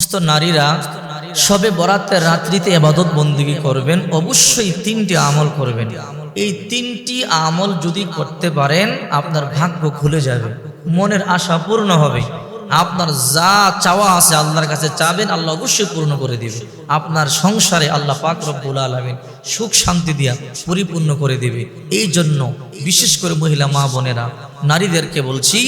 সমস্ত নারীরা সবে বরাতের রাত্রিতে এবাদত বন্দিগি করবেন, অবশ্যই তিনটি আমল করবেন। এই তিনটি আমল যদি করতে পারেন, আপনার ভাগ্য খুলে যাবে, মনের আশা পূর্ণ হবে। আপনার যা চাওয়া আছে আল্লাহর কাছে চাবেন, আল্লাহ অবশ্যই পূর্ণ করে দিবে। আপনার সংসারে আল্লাহ পাক রব্বুল আলমিন সুখ শান্তি দিয়া পরিপূর্ণ করে দিবে। এই জন্য বিশেষ করে মহিলা মা বোনেরা নারীদেরকে বলছি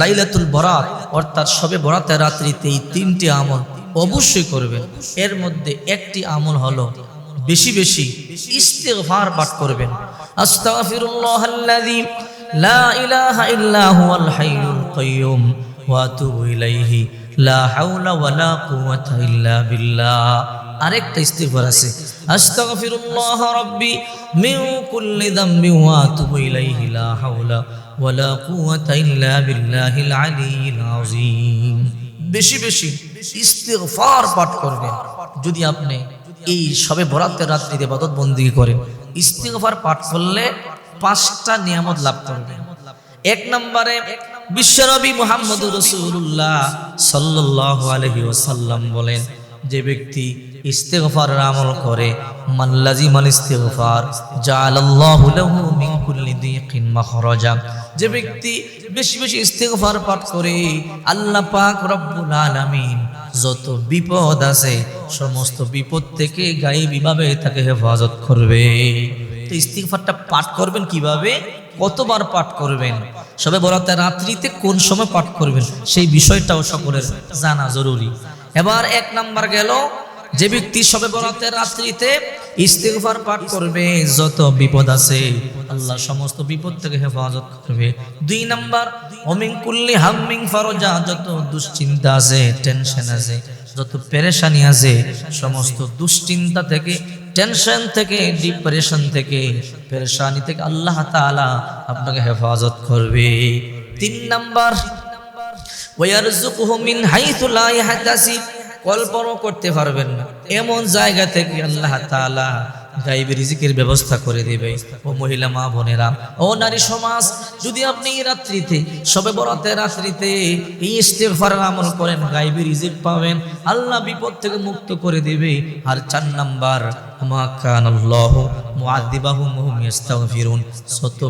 লাইলাতুল বরাত, অর্থাৎ সবে বরাতের রাত্রিতে এই তিনটি আমল অবশ্যই করবেন। এর মধ্যে একটি আমল হলো বেশি বেশি ইস্তেগফার পাঠ করবেন। লা লা ওয়ালা আরেকটা ইস্তিগফার আছে কুল্লি যামবি ওয়া আতুবু ইলাইহি, লা হাওলা ওয়ালা কুওয়াতা ইল্লা বিল্লাহিল আলিয়্যিল আযীম। বেশি বেশি ইস্তিগফার পাঠ করবেন। যদি আপনি এই সবে বরাতের রাত্রিতে ইবাদত বন্দী করেন, ইস্তিগফার পাঠ করলে পাঁচটা নিয়ামত লাভ করবেন। এক নম্বরে বিশ্বনবী মুহাম্মদ রসুল্লাহ সাল্লাল্লাহু আলাইহি ওয়াসাল্লাম বলেন, যে ব্যক্তি ইস্তেগফারের আমল করে। মাল্লাজি মাল ইস্তেগফার, জাআলাল্লাহু লাহু মিন কুল্লি দিকিন মাখরাজা। যে ব্যক্তি বেশি বেশি ইস্তেগফার পাঠ করে, আল্লাহ পাক রব্বুল আলামিন যত বিপদ আছে, সমস্ত বিপদ থেকে গায়েবীভাবে তাকে হেফাজত করবে। তো ইস্তিগফারটা পাঠ করবেন কীভাবে? কতবার পাঠ করবেন? সবে বরাতে রাত্রিতে কোন সময় পাঠ করবেন? সেই বিষয়টাও সকলের জানা জরুরি। এবার এক নাম্বার গেল যে ব্যক্তি সবে বরাতে রাত্রিতে ইস্তিগফার পাঠ করবে, যত বিপদ আছে আল্লাহ সমস্ত বিপদ থেকে হেফাজত করবে। দুই নাম্বার অমিন কুল্লি হাম্মিং ফরজা, যত দুশ্চিন্তা আছে টেনশন আছে, যত পেরেশানি আছে, সমস্ত দুশ্চিন্তা থেকে টেনশন থেকে ডিপ্রেশন থেকে, পেরেশানি থেকে আল্লাহ তাআলা আপনাকে হেফাজত করবে। তিন নাম্বার ওয়ারজুকুহু মিন হাইথু লা ইয়াহতাসিব, কল্পনাও করতে পারবেন না। এমন জায়গা থেকে আল্লাহ তালা গাইবে রিজিকের ব্যবস্থা করে দেবে। ও মহিলা, মা, বোনেরা, ও নারী সমাজ, যদি আপনি এই রাত্রিতে, সবে বরাতে রাত্রিতে এই ইস্তেগফার আমল করেন গাইবে রিজিক পাবেন, আল্লাহ বিপদ থেকে মুক্ত করে দেবে। আর চার নাম্বার, মা কান আল্লাহ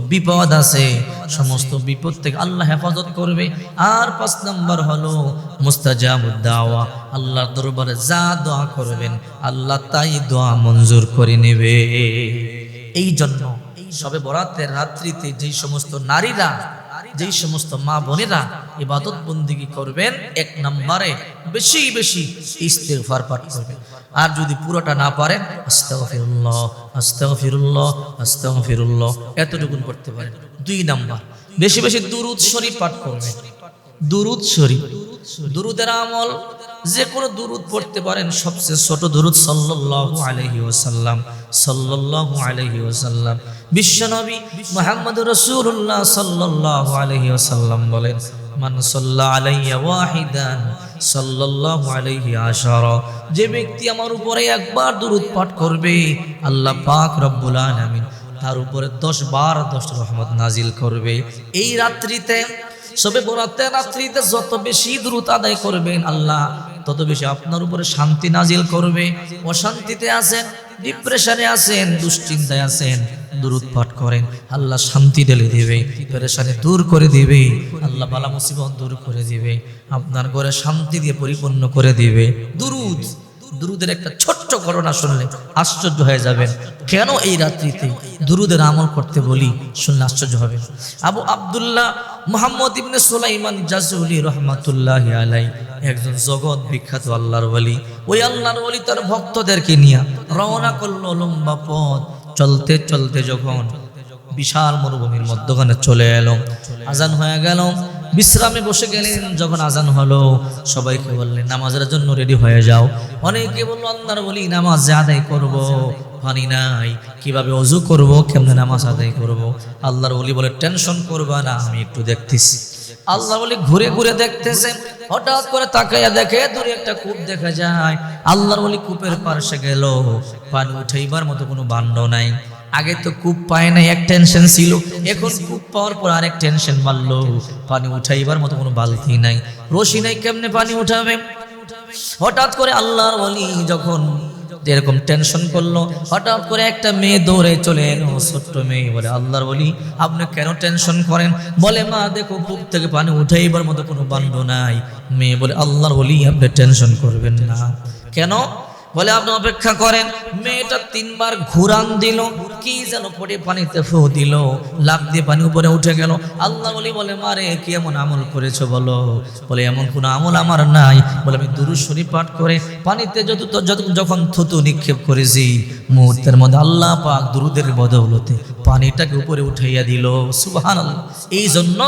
বিপদ আছে, সমস্ত বিপদ থেকে আল্লাহ হেফাজত করবে। আর পাঁচ নাম্বার হলো মুস্তাজাবুদ দাওয়া। আল্লাহর দরবারে যা দোয়া করবেন, আল্লাহ তাই দোয়া মঞ্জুর করে নেবে। এই জন্য এই সবে বরাতের রাত্রিতে যেই সমস্ত নারীরা, যেই সমস্ত মা বোনেরা ইবাদত বন্দিগি করবেন, এক নম্বরে বেশি বেশি ইস্তেগফার পাঠ করবেন। আর যদি পুরোটা না পারেন, আস্তাগফিরুল্লাহ আস্তাগফিরুল্লাহ আস্তাগফিরুল্লাহ, এতটুকুন করতে পারেন। দুই নাম্বার, বেশি বেশি দুরুদ শরীফ পাঠ করবেন। দুরুদ শরীফ, দুরুদের আমল যে কোনো দুরুদ পড়তে পারেন সবচেয়ে ছোট দুরুদ সাল্লাল্লাহু আলাইহি ওয়াসাল্লাম, সাল্লাল্লাহু আলাইহি ওয়াসাল্লাম। বিশ্বনবী মুহাম্মদ রাসূলুল্লাহ সাল্লাল্লাহু আলাইহি ওয়াসাল্লাম বলেন, মান সাল্লা আলাইয়া ওয়াহিদান সাল্লাল্লাহু আলাইহি আশারা। যে ব্যক্তি আমার উপরে একবার দুরুদ পাঠ করবে, আল্লাহ পাক রব্বুল আলামিন তার উপরে দশ বার দশ রহমত নাজিল করবে। এই রাত্রিতে, সবে বরাতে রাত্রিতে যত বেশি দ্রুত আদায় করবেন আল্লাহ তত বেশি আপনার উপরে শান্তি নাজিল করবে। অশান্তিতে আছেন ডিপ্রেশনে আছেন, দুশ্চিন্তায় আছেন, দুরুদ পাঠ করেন। আল্লাহ শান্তি ঢেলে দেবে, পেরেশানি দূর করে দিবে, আল্লাহ বালা মুসিবত দূর করে দিবে, আপনার ঘরে শান্তি দিয়ে পরিপূর্ণ করে দিবে। দুরুদ। দুরুদের একটা ছোট্ট ঘটনা শুনলে আশ্চর্য হয়ে যাবেন। কেন এই রাত্রিতে দুরুদের আমল করতে বলি শুনলে আশ্চর্য হবে। আবু আব্দুল্লাহ মোহাম্মদ ইবনে সুলাইমান জাজুলি রহমাতুল্লাহ আলাই একজন জগৎ বিখ্যাত আল্লাহর বলি ওই আল্লাহর ওলি তার ভক্তদেরকে নিয়ে রওনা করল লম্বা পথ। চলতে চলতে যখন বিশাল মরুভূমির মধ্যখানে চলে এলো, আজান হয়ে গেল। বিশ্রামে বসে গেলেন, যখন আজান হলো, সবাইকে বললেন, নামাজের জন্য রেডি হয়ে যাও। অনেকে বলল, আল্লাহর বলি, নামাজ আদায় করব? পানি নাই। কীভাবে অজু করব? কেমনে নামাজ আদায় করব? আল্লাহর বলি বলে, টেনশন করবা না, আমি একটু দেখতেছি। আল্লাহ বলি, ঘুরে ঘুরে দেখতেছে। হঠাৎ করে তাকাইয়া দেখে, দূরে একটা কূপ দেখা যায়। আল্লাহর বলি, কূপের পাশে গেল। পানি উঠাইবার মতো কোনো বান্ড নাই। আগে তো কূপ পায় নাই, এক টেনশন ছিল। এখন কূপ পাওয়ার পর আরেক টেনশন মারলো পানি উঠাইবার মতো কোনো বালতি নাই। রশি নাই, কেমনে পানি উঠাবে? হঠাৎ করে আল্লাহর বলি যখন এরকম টেনশন করল, হঠাৎ করে একটা মেয়ে দৌড়ে চলে এলো, ছোট্ট মেয়ে। বলে, আল্লাহর বলি আপনি কেন টেনশন করেন? বলে, মা, দেখো বুক থেকে পানি উঠাইবার মতো কোনো বান্ধ নাই। মেয়ে বলে, আল্লাহর বলি আপনি টেনশন করবেন না। কেন? বলে, আপনি অপেক্ষা করেন। মেয়েটা তিনবার ঘুরান দিল। কি যেন পড়ে পানিতে ফু দিল লাভ দিয়ে পানি উপরে উঠে গেল। আল্লাহ বলি, বলে মারে কি এমন আমল করেছ বলো? বলে, এমন কোনো আমল আমার নাই। বলে, আমি দুরুশ্বরী পাঠ করে পানিতে যত যত যখন থুতু নিক্ষেপ করেছি, মুহূর্তের মধ্যে আল্লাহ পাক দুরুদের বদৌলতে পানিটাকে উপরে উঠাইয়া দিল। সুবহান এই জন্য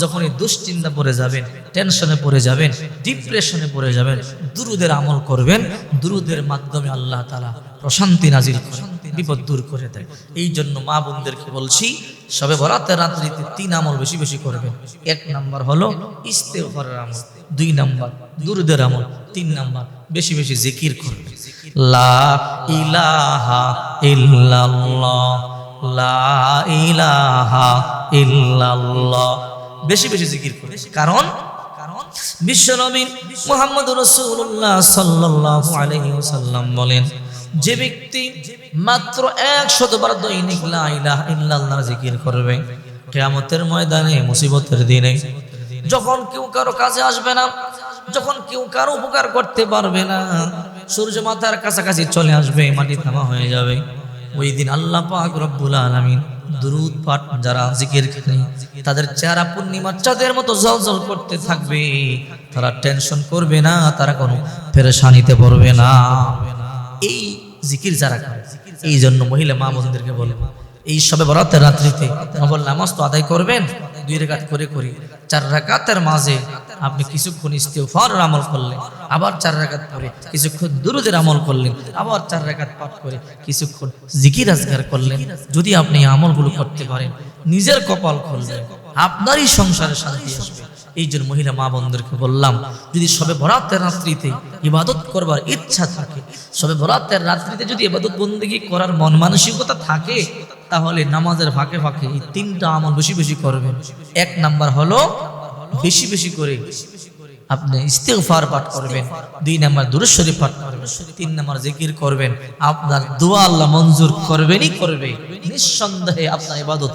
যখনই দুশ্চিন্তা পড়ে যাবেন, টেনশনে পড়ে যাবেন, ডিপ্রেশনে পড়ে যাবেন, দুরুদের আমল করবেন, দুরুদের মাধ্যমে আল্লাহ তালা প্রশান্তি নাজির করেন। বিপদ দূর করে দেয়। এই জন্য মা বোনদেরকে বলছি, সবে বরাতের রাত্রিতে তিন আমল বেশি বেশি করবেন। এক নাম্বার হলো ইস্তেফারের আমল, দুই নাম্বার দুরুদের আমল, তিন নাম্বার বেশি বেশি জিকির করবে লা ইলাহা ইল্লাল্লাহ, লা ইলাহা ইল্লাল্লাহ, বেশি বেশি জিকির করে কারণ বিশ্বনবী মুহাম্মদ রাসূলুল্লাহ সাল্লাল্লাহু আলাইহি ওয়াসাল্লাম বলেন যে ব্যক্তি মাত্র 100 বার দৈনিক জিকির করবে, কিয়ামতের ময়দানে, মুসিবতের দিনে, যখন কেউ কারও কাজে আসবে না, যখন কেউ কারও উপকার করতে পারবে না, সূর্য মাথার কাছাকাছি চলে আসবে, মাটি থামা হয়ে যাবে। ওই দিন আল্লাহ পাক রব্বুল আলামিন দুরুদ পাঠ যারা জিকির করে, তাদের চেহারা পূর্ণিমার চাঁদের মতো জলজল করতে থাকবে। তারা টেনশন করবে না, তারা কোনো পেরেশানিতে পড়বে না। এই জিকির যারা করে। এই জন্য মহিলা মা বোনদেরকে বলব এই সবে বরাতের রাত্রিতে নফল নামাজ তো আদায় করবেন, দুই রেখাত করে করে। চার রাকাতের মাঝে আপনি কিছুক্ষণ ইস্তেফারের আমল করলেন, আবার চার রাকাত পরে কিছুক্ষণ দুরুদের আমল করলেন, আবার চার রাকাত পাঠ করে কিছুক্ষণ জিকির আজগার করলেন। যদি আপনি আমলগুলো করতে পারেন, নিজের কপাল খুলবেন আপনারই সংসারে শান্তি আসবে। এই জন্য মহিলা মা বোনদেরকে বললাম, যদি সবে বরাতের রাত্রিতে ইবাদত করবার ইচ্ছা থাকে, সবে বরাতের রাত্রিতে যদি ইবাদত বন্দিগি করার মন মানসিকতা থাকে, তাহলে নামাজের ফাঁকে ফাঁকে এই তিনটা আমল বেশি বেশি করবেন। এক নাম্বার হলো বেশি বেশি করে আপনি ইস্তেগফার পাঠ করবেন, দুই নাম্বার দুরুশ্বরী পাঠ করবেন, তিন নাম্বার জিকির করবেন, আপনার দোয়া আল্লাহ মঞ্জুর করবেনই করবে। নিঃসন্দেহে আপনার ইবাদত